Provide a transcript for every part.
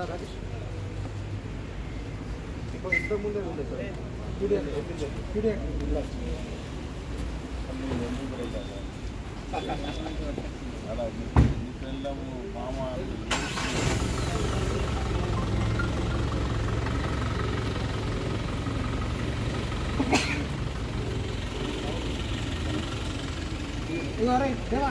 రాకేష్ ముందే ఉంది sir PDF PDF అలా నీకెళ్ళము మామ ఇగో రే దేవా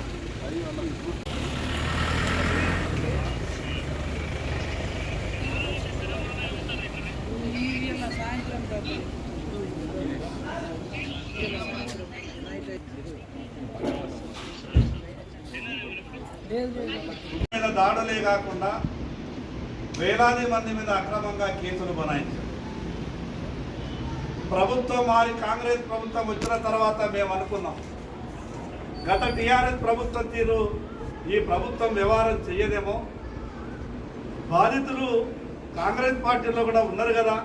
మీద దాడులే కాకుండా వేలాది మంది మీద అక్రమంగా కేసులు బనాయించారు. ప్రభుత్వం మారి కాంగ్రెస్ ప్రభుత్వం వచ్చిన తర్వాత మేము అనుకున్నాం గత టీఆర్ఎస్ ప్రభుత్వం తీరు ఈ ప్రభుత్వం వ్యవహారం చేయదేమో బాధితులు కాంగ్రెస్ పార్టీలో కూడా ఉన్నారు కదా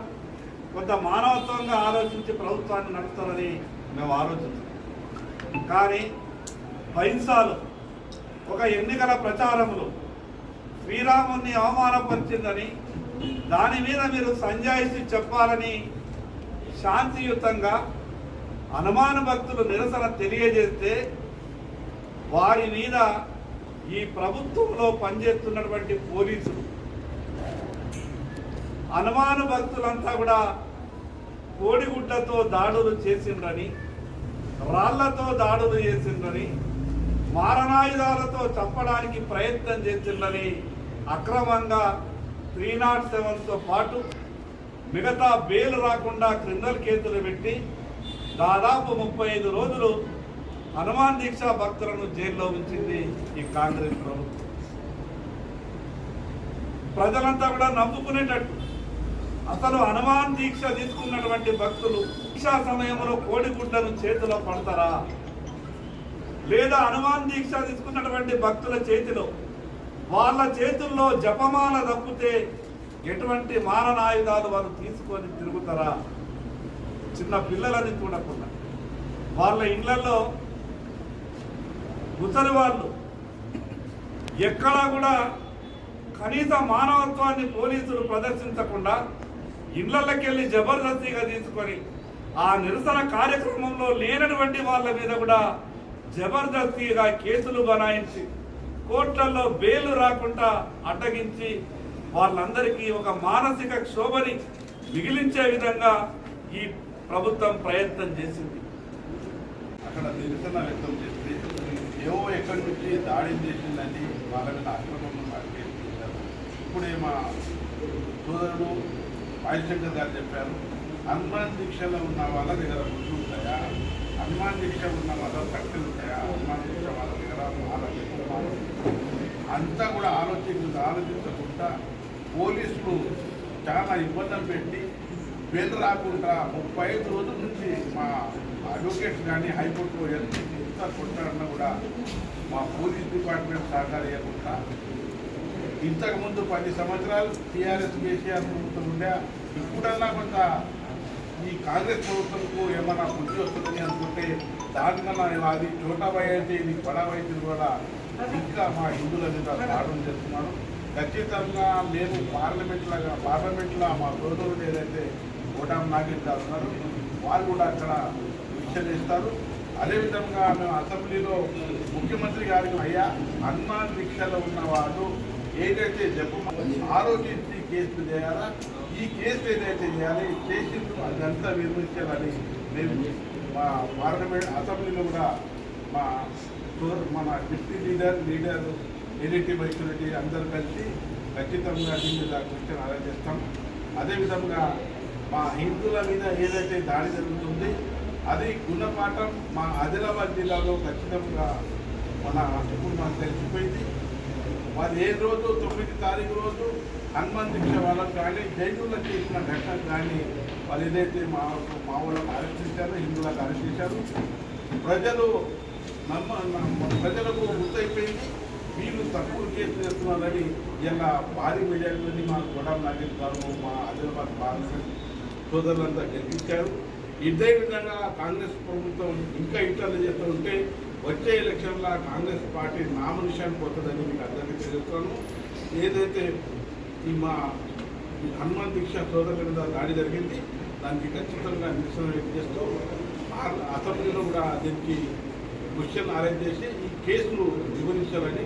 కొంత మానవత్వంగా ఆలోచించి ప్రభుత్వాన్ని నడుపుతారని మేము ఆలోచించాం. కానీ బహింసాలు ఒక ఎన్నికల ప్రచారంలో శ్రీరాముని అవమానపరిచిందని దాని మీద మీరు సంజాయిషి చెప్పాలని శాంతియుతంగా అనుమాన భక్తులు నిరసన తెలియజేస్తే వారి మీద ఈ ప్రభుత్వంలో పనిచేస్తున్నటువంటి పోలీసులు అనుమాన భక్తులంతా కూడా కోడిగుడ్డతో దాడులు చేసిండ్రని రాళ్ళతో దాడులు చేసిండ్రని మారణాయుధాలతో చంపడానికి ప్రయత్నం చేస్తున్నది అక్రమంగా త్రీ నాట్ సెవెన్తో పాటు మిగతా బెయిల్ రాకుండా క్రిమినల్ కేసులు పెట్టి దాదాపు ముప్పై ఐదు రోజులు హనుమాన్ దీక్ష భక్తులను జైల్లో ఉంచింది ఈ కాంగ్రెస్ ప్రభుత్వం. ప్రజలంతా కూడా నమ్ముకునేటట్టు అసలు హనుమాన్ దీక్ష తీసుకున్నటువంటి భక్తులు దీక్షా సమయంలో కోడిగుడ్డను చేతిలో పడతారా? లేదా హనుమాన్ దీక్ష తీసుకున్నటువంటి భక్తుల చేతిలో. వాళ్ళ చేతుల్లో జపమాల తప్పితే ఎటువంటి మారణాయుధాలు వారు తీసుకొని తిరుగుతారా? చిన్న పిల్లలని చూడకుండా. వాళ్ళ ఇళ్ళలో ముసలి వాళ్ళు ఎక్కడా కూడా కనీస మానవత్వాన్ని పోలీసులు ప్రదర్శించకుండా ఇళ్ళకి వెళ్ళి జబర్దస్తిగా తీసుకొని ఆ నిరసన కార్యక్రమంలో లేనటువంటి వాళ్ళ మీద కూడా జబర్దస్తిగా కేసులు బనాయించి కోర్టులలో బెయిల్ రాకుండా అడ్డగించి వాళ్ళందరికీ ఒక మానసిక క్షోభని మిగిలించే విధంగా ఈ ప్రభుత్వం ప్రయత్నం చేసింది. అక్కడ నిరసన వ్యక్తం చేస్తే ఏవో ఎక్కడి నుంచి దాడి చేసిందని వాళ్ళ మీద అక్రమం ఇప్పుడే మా సోదరుడు రాజశంకర్ గారు చెప్పారు హనుమాన్ దీక్షలో ఉన్న వాళ్ళ దగ్గర గుర్తుంటాయా హనుమాన్ దీక్ష ఉన్న వాళ్ళ శక్తి ఉంటాయా హనుమాన్ దీక్ష వాళ్ళ దగ్గర ఆలోచిస్తున్నారు అంతా కూడా ఆలోచించ ఆలోచించకుండా పోలీసులు చాలా ఇబ్బందులు పెట్టి బెల్ రాకుండా ముప్పై ఐదు రోజుల నుంచి మా అడ్వకేట్స్ కానీ హైకోర్టు ఎంత కొట్టారన్నా కూడా మా పోలీస్ డిపార్ట్మెంట్ సహకారయ్యకుండా ఇంతకుముందు పది సంవత్సరాలు టీఆర్ఎస్ కేసీఆర్ ప్రభుత్వం ఉండే ఇప్పుడన్నా కొంత ఈ కాంగ్రెస్ ప్రభుత్వంకు ఏమైనా కృషి వస్తుందని అనుకుంటే దానికన్నా అది చోటాబాయి అయితే ఇది బడాబాయి కూడా ఇంకా మా హిందువుల మీద దాడులు చేస్తున్నారు. ఖచ్చితంగా మేము పార్లమెంట్ లాగా పార్లమెంట్లో మా సోదరుడు ఏదైతే ఓటాం నాగేష్ గారు ఉన్నారు వాళ్ళు కూడా అక్కడ విషయం అదేవిధంగా మేము అసెంబ్లీలో ముఖ్యమంత్రి గారికి అయ్యా అన్నా దీక్షలో ఉన్న వాళ్ళు ఏదైతే జబ్బు ఆరోగ్యశ్రీ కేసులు చేయాలా? ఈ కేసు ఏదైతే చేయాలి కేసు అదంతా విమర్శించాలని మేము మా పార్లమెంట్ అసెంబ్లీలో కూడా మా మన deputy leader leader NET maturity అందరూ కలిసి ఖచ్చితంగా దీని మీద క్వశ్చన్ అలా చేస్తాం. అదేవిధంగా మా హిందువుల మీద ఏదైతే దాడి జరుగుతుంది అది గుణపాఠం మా ఆదిలాబాద్ జిల్లాలో ఖచ్చితంగా మన ఇప్పుడు మనకు తెలిసిపోయింది. వాళ్ళు ఏ రోజు తొమ్మిది తారీఖు రోజు హనుమాన్ దీక్ష వాళ్ళకు కానీ జైనుల్లో చేసిన ఘటన కానీ వాళ్ళు ఏదైతే మా మా వాళ్ళకు అరెస్ట్ చేశారో హిందువులకు అరెస్ట్ చేశారు. ప్రజలు నమ్మ నమ్మ- ప్రజలకు గుర్తయిపోయింది వీళ్ళు తక్కువ కేసు చేస్తున్నారని ఇలా భారీ మీడియాలోని మా గొడవ నాగేష్ గారు మా ఆదిలాబాద్ పార్లమెంట్ సోదరులంతా గెలిపించారు. ఇదే విధంగా కాంగ్రెస్ ప్రభుత్వం ఇంకా ఇట్లా చేస్తూ ఉంటే వచ్చే ఎలక్షన్లో కాంగ్రెస్ పార్టీ నామినేషన్ పోతుందని మీకు అందరికీ తెలుస్తాను. ఏదైతే ఈ మా హనుమాన్ దీక్ష సోదరుల మీద దాడి జరిగింది దానికి ఖచ్చితంగా నిరసన వ్యక్తం చేస్తూ ఆ- అసెంబ్లీలో కూడా దీనికి క్వశ్చన్ అరేంజ్ చేసి ఈ కేసును వివరించాలని